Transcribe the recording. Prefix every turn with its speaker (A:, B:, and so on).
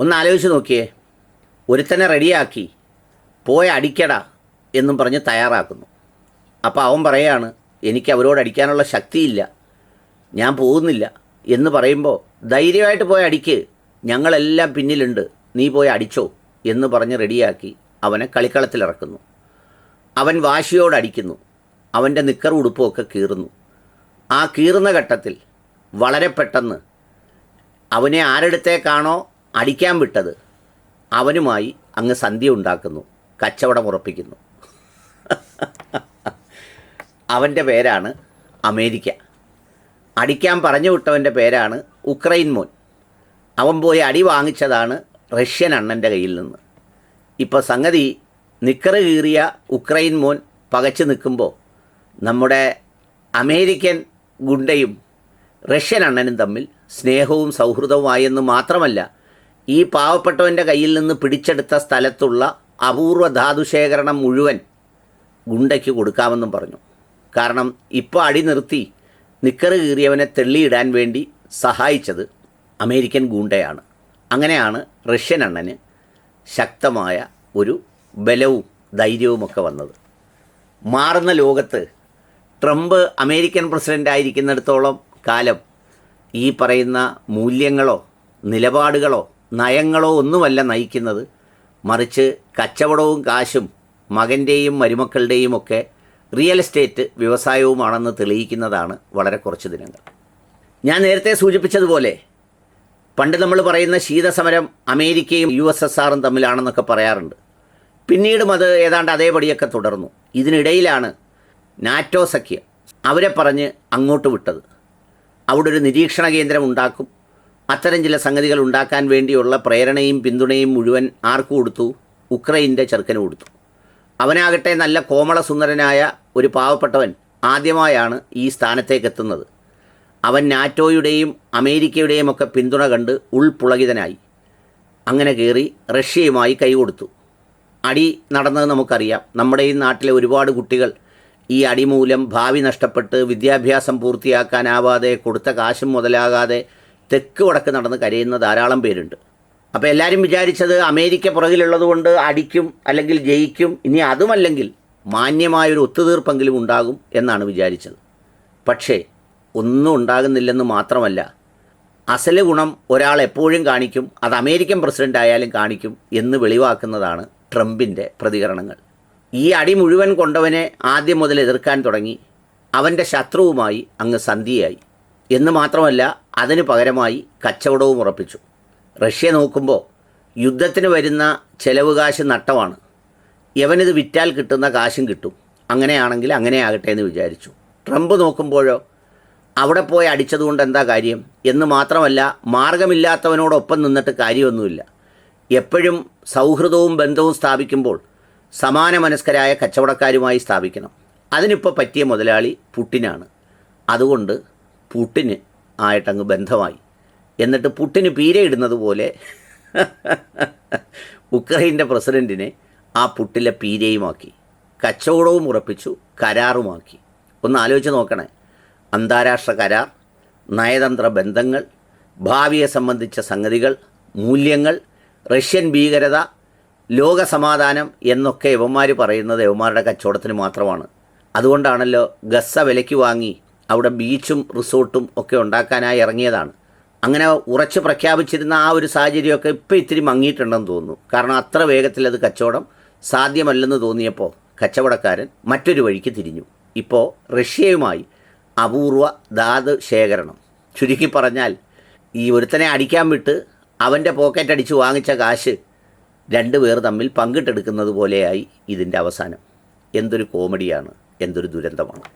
A: ഒന്ന് ആലോചിച്ച് നോക്കിയേ. ഒരുത്തനെ റെഡിയാക്കി പോയി അടിക്കട എന്നും പറഞ്ഞ് തയ്യാറാക്കുന്നു. അപ്പോൾ അവൻ പറയാണ് എനിക്ക് അവരോട് അടിക്കാനുള്ള ശക്തിയില്ല. ഞാൻ പോകുന്നില്ല. എന്ന് പറയുമ്പോൾ ധൈര്യമായിട്ട് പോയി അടിക്ക്. ഞങ്ങളെല്ലാം പിന്നിലുണ്ട്. നീ പോയി അടിച്ചോ. എന്ന് പറഞ്ഞ് റെഡിയാക്കി അവനെ കളിക്കളത്തിലിറക്കുന്നു അവൻ വാശിയോട് അടിക്കുന്നു. അവന്റെ നിക്കർ ഉടുപ്പുമൊക്കെ കീറുന്നു. ആ കീറുന്ന ഘട്ടത്തിൽ വളരെ പെട്ടെന്ന് അവനെ ആരെടുത്തേക്കാണോ അടിക്കാൻ വിട്ടത് അവനുമായി അങ്ങ് സന്ധ്യ ഉണ്ടാക്കുന്നു കച്ചവടം ഉറപ്പിക്കുന്നു. അവന്റെ പേരാണ് അമേരിക്ക. അടിക്കാൻ പറഞ്ഞു വിട്ടവന്റെ പേരാണ് ഉക്രൈൻ മോൻ. അവൻ പോയി അടി വാങ്ങിച്ചതാണ് റഷ്യൻ അണ്ണന്റെ കയ്യിൽ നിന്ന്. ഇപ്പോൾ സംഗതി നിക്കറ് കീറിയ ഉക്രൈൻ മോൻ പകച്ചു നിൽക്കുമ്പോൾ നമ്മുടെ അമേരിക്കൻ ഗുണ്ടയും റഷ്യൻ അണ്ണനും തമ്മിൽ സ്നേഹവും സൗഹൃദവുമായെന്ന് മാത്രമല്ല ഈ പാവപ്പെട്ടവന്റെ കയ്യിൽ നിന്ന് പിടിച്ചെടുത്ത സ്ഥലത്തുള്ള അപൂർവ ധാതുശേഖരണം മുഴുവൻ ഗുണ്ടയ്ക്ക് കൊടുക്കാമെന്നും പറഞ്ഞു. കാരണം ഇപ്പോൾ അടി നിർത്തി നിക്കറ് കീറിയവനെ തെള്ളിയിടാൻ വേണ്ടി സഹായിച്ചത് അമേരിക്കൻ ഗൂണ്ടയാണ്. അങ്ങനെയാണ് റഷ്യൻ അണ്ണന് ശക്തമായ ഒരു ബലവും ധൈര്യവുമൊക്കെ വന്നത്. മാറുന്ന ലോകത്ത് ട്രംപ് അമേരിക്കൻ പ്രസിഡന്റ് ആയിരിക്കുന്നിടത്തോളം കാലം ഈ പറയുന്ന മൂല്യങ്ങളോ നിലപാടുകളോ നയങ്ങളോ ഒന്നുമല്ല നയിക്കുന്നത്. മറിച്ച് കച്ചവടവും കാശും മകന്റെയും മരുമക്കളുടെയും ഒക്കെ റിയൽ എസ്റ്റേറ്റ് വ്യവസായവുമാണെന്ന് തെളിയിക്കുന്നതാണ് വളരെ കുറച്ച് ദിനങ്ങൾ. ഞാൻ നേരത്തെ സൂചിപ്പിച്ചതുപോലെ പണ്ട് നമ്മൾ പറയുന്ന ശീതസമരം അമേരിക്കയും യു എസ് എസ് ആറും തമ്മിലാണെന്നൊക്കെ പറയാറുണ്ട്. പിന്നീടും അത് ഏതാണ്ട് അതേപടിയൊക്കെ തുടർന്നു. ഇതിനിടയിലാണ് നാറ്റോ സഖ്യം അവരെ പറഞ്ഞ് അങ്ങോട്ട് വിട്ടത്. അവിടെ ഒരു നിരീക്ഷണ കേന്ദ്രം ഉണ്ടാക്കും. അത്തരം ചില സംഗതികൾ ഉണ്ടാക്കാൻ വേണ്ടിയുള്ള പ്രേരണയും പിന്തുണയും മുഴുവൻ ആർക്ക് കൊടുത്തു? ഉക്രൈന്റെ ചെറുക്കന് കൊടുത്തു. അവനാകട്ടെ നല്ല കോമള സുന്ദരനായ ഒരു പാവപ്പെട്ടവൻ ആദ്യമായാണ് ഈ സ്ഥാനത്തേക്ക് എത്തുന്നത് അവൻ നാറ്റോയുടെയും അമേരിക്കയുടെയും ഒക്കെ പിന്തുണ കണ്ട് ഉൾപുളകിതനായി. അങ്ങനെ കയറി റഷ്യയുമായി കൈകൊടുത്തു അടി നടന്നത് നമുക്കറിയാം. നമ്മുടെ ഈ നാട്ടിലെ ഒരുപാട് കുട്ടികൾ ഈ അടിമൂലം ഭാവി നഷ്ടപ്പെട്ട് വിദ്യാഭ്യാസം പൂർത്തിയാക്കാനാവാതെ കൊടുത്ത കാശും മുതലാകാതെ തെക്ക് വടക്ക് നടന്ന് കരയുന്ന ധാരാളം പേരുണ്ട്. അപ്പോൾ എല്ലാവരും വിചാരിച്ചത് അമേരിക്ക പുറകിലുള്ളത് കൊണ്ട് അടിക്കും അല്ലെങ്കിൽ ജയിക്കും. ഇനി അതുമല്ലെങ്കിൽ മാന്യമായൊരു ഒത്തുതീർപ്പെങ്കിലും ഉണ്ടാകും എന്നാണ് വിചാരിച്ചത്. പക്ഷേ ഒന്നും ഉണ്ടാകുന്നില്ലെന്ന് മാത്രമല്ല അസൽ ഗുണം ഒരാൾ എപ്പോഴും കാണിക്കും അത് അമേരിക്കൻ പ്രസിഡന്റ് ആയാലും കാണിക്കും എന്ന് വെളിവാക്കുന്നതാണ് ട്രംപിന്റെ പ്രതികരണങ്ങൾ. ഈ അടി മുഴുവൻ കൊണ്ടവനെ ആദ്യം മുതൽ എതിർക്കാൻ തുടങ്ങി അവന്റെ ശത്രുവുമായി അങ്ങ് സന്ധിയായി. എന്ന് മാത്രമല്ല അതിന് പകരമായി കച്ചവടവും ഉറപ്പിച്ചു. റഷ്യ നോക്കുമ്പോൾ യുദ്ധത്തിന് വരുന്ന ചെലവ് കാശ് നട്ടമാണ് യവനിത് വിറ്റാൽ കിട്ടുന്ന കാശും കിട്ടും. അങ്ങനെയാണെങ്കിൽ അങ്ങനെ ആകട്ടെ എന്ന് വിചാരിച്ചു. ട്രംപ് നോക്കുമ്പോഴോ അവിടെ പോയി അടിച്ചതുകൊണ്ട് എന്താ കാര്യം? എന്ന് മാത്രമല്ല മാർഗമില്ലാത്തവനോടൊപ്പം നിന്നിട്ട് കാര്യമൊന്നുമില്ല. എപ്പോഴും സൗഹൃദവും ബന്ധവും സ്ഥാപിക്കുമ്പോൾ സമാന മനസ്കരായ കച്ചവടക്കാരുമായി സ്ഥാപിക്കണം. അതിനിപ്പോൾ പറ്റിയ മുതലാളി പുട്ടിനാണ്. അതുകൊണ്ട് പുട്ടിന് ആയിട്ടങ്ങ് ബന്ധമായി. എന്നിട്ട് പുട്ടിന് പീരയിടുന്നത് പോലെ ഉക്രൈന്റെ പ്രസിഡന്റിനെ ആ പുട്ടിലെ പീരയുമാക്കി കച്ചവടവും ഉറപ്പിച്ചു കരാറുമാക്കി. ഒന്ന് ആലോചിച്ച് നോക്കണേ. അന്താരാഷ്ട്ര കരാർ നയതന്ത്ര ബന്ധങ്ങൾ ഭാവിയെ സംബന്ധിച്ച സംഗതികൾ മൂല്യങ്ങൾ റഷ്യൻ ഭീകരത ലോകസമാധാനം എന്നൊക്കെ യവന്മാർ പറയുന്നത് യവന്മാരുടെ കച്ചവടത്തിന് മാത്രമാണ്. അതുകൊണ്ടാണല്ലോ ഗസ്സ വിലയ്ക്ക് വാങ്ങി അവിടെ ബീച്ചും റിസോർട്ടും ഒക്കെ ഉണ്ടാക്കാനായി ഇറങ്ങിയതാണ്. അങ്ങനെ ഉറച്ച് പ്രഖ്യാപിച്ചിരുന്ന ആ ഒരു സാഹചര്യമൊക്കെ ഇപ്പോൾ ഇത്തിരി മങ്ങിയിട്ടുണ്ടെന്ന് തോന്നുന്നു. കാരണം അത്ര വേഗത്തിൽ അത് കച്ചവടം സാധ്യമല്ലെന്ന് തോന്നിയപ്പോൾ കച്ചവടക്കാരൻ മറ്റൊരു വഴിക്ക് തിരിഞ്ഞു. ഇപ്പോൾ റഷ്യയുമായി അപൂർവ ധാതു ശേഖരണം. ചുരുക്കി പറഞ്ഞാൽ ഈ ഒരുത്തനെ അടിക്കാൻ വിട്ട് അവന്റെ പോക്കറ്റ് അടിച്ച് വാങ്ങിച്ച കാശ് രണ്ട് പേർ തമ്മിൽ പങ്കിട്ടെടുക്കുന്നത് പോലെയായി ഇതിന്റെ അവസാനം. എന്തൊരു കോമഡിയാണ് എന്തൊരു ദുരന്തമാണ്.